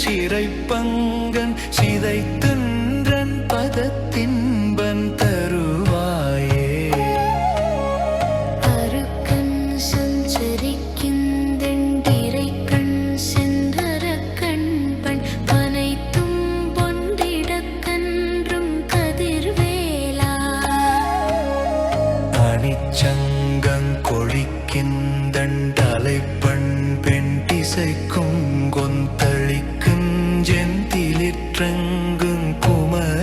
சிறைப்பங்கன் சிதைத்துன்றன் பதத்தின்பன் தருவாயே. அருக்கன் சஞ்சரிக்கின்றரை கண் சென்றர கண்பன் பனைத்தும் பொன்றிடக்கன்றும் கதிர்வேலா. அணிச்சங்கம் கொழிக்கின்றன் தலைப்பண் பெண் திசைக்கும் கொந்த குமர